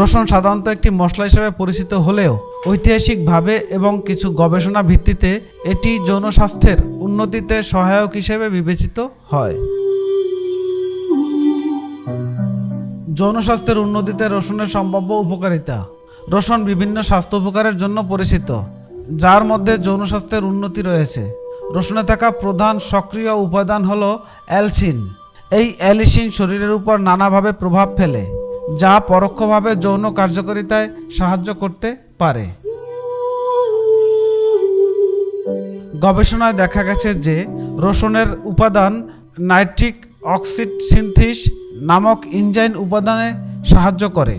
রসুন সাধারণত একটি মশলা হিসেবে পরিচিত হলেও ঐতিহাসিকভাবে এবং কিছু গবেষণা ভিত্তিতে এটি যৌন স্বাস্থ্যের উন্নতিতে সহায়ক হিসেবে বিবেচিত হয়। যৌন স্বাস্থ্যের উন্নতিতে রসুনের সম্ভাব্য উপকারিতা। রসুন বিভিন্ন স্বাস্থ্য উপকারের জন্য পরিচিত, যার মধ্যে যৌন স্বাস্থ্যের উন্নতি রয়েছে। রসুনে থাকা প্রধান সক্রিয় উপাদান হলো অ্যালসিন। এই অ্যালিসিন শরীরের উপর নানাভাবে প্রভাব ফেলে। যা পরোক্ষভাবে যৌন কার্যকারিতায় সাহায্য করতে পারে। গবেষণায় দেখা গেছে যে রসুনের উপাদান নাইট্রিক অক্সিড সিনথিস নামক ইনজাইম উপাদানে সাহায্য করে।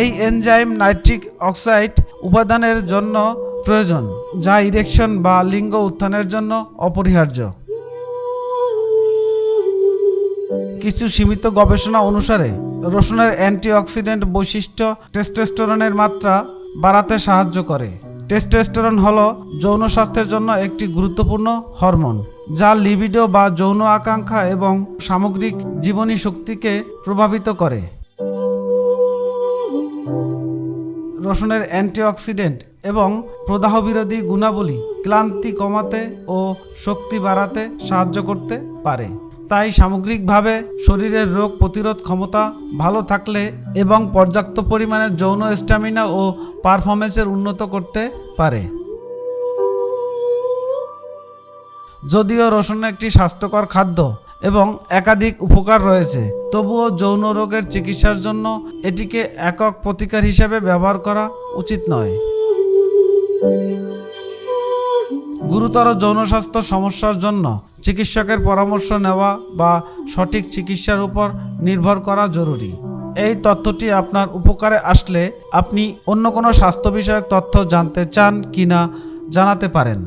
এই এনজাইম নাইট্রিক অক্সাইড উপাদানের জন্য প্রয়োজন, যা ইরেকশন বা লিঙ্গ উত্থানের জন্য অপরিহার্য। কিছু সীমিত গবেষণা অনুসারে, রসুনের অ্যান্টিঅক্সিডেন্ট বৈশিষ্ট্য টেস্টোস্টেরনের মাত্রা বাড়াতে সাহায্য করে। টেস্টোস্টেরন হল যৌন স্বাস্থ্যের জন্য একটি গুরুত্বপূর্ণ হরমোন, যা লিবিডো বা যৌন আকাঙ্ক্ষা এবং সামগ্রিক জীবনী শক্তিকে প্রভাবিত করে। রসুনের অ্যান্টিঅক্সিডেন্ট এবং প্রদাহবিরোধী গুণাবলী ক্লান্তি কমাতে ও শক্তি বাড়াতে সাহায্য করতে পারে। তাই সামগ্রিকভাবে শরীরের রোগ প্রতিরোধ ক্ষমতা ভালো থাকলে এবং পর্যাপ্ত পরিমাণে যৌন স্ট্যামিনা ও পারফরমেন্সের উন্নত করতে পারে। যদিও রসুন একটি স্বাস্থ্যকর খাদ্য এবং একাধিক উপকার রয়েছে, তবুও যৌন রোগের চিকিৎসার জন্য এটিকে একক প্রতিকার হিসেবে ব্যবহার করা উচিত নয়। গুরুতর যৌনস্বাস্থ্য সমস্যার জন্য চিকিৎসকের পরামর্শ নেওয়া বা সঠিক চিকিৎসার উপর নির্ভর করা জরুরি। এই তথ্যটি আপনার উপকারে আসলে আপনি অন্য কোনো স্বাস্থ্য বিষয়ক তথ্য জানতে চান কিনা জানাতে পারেন।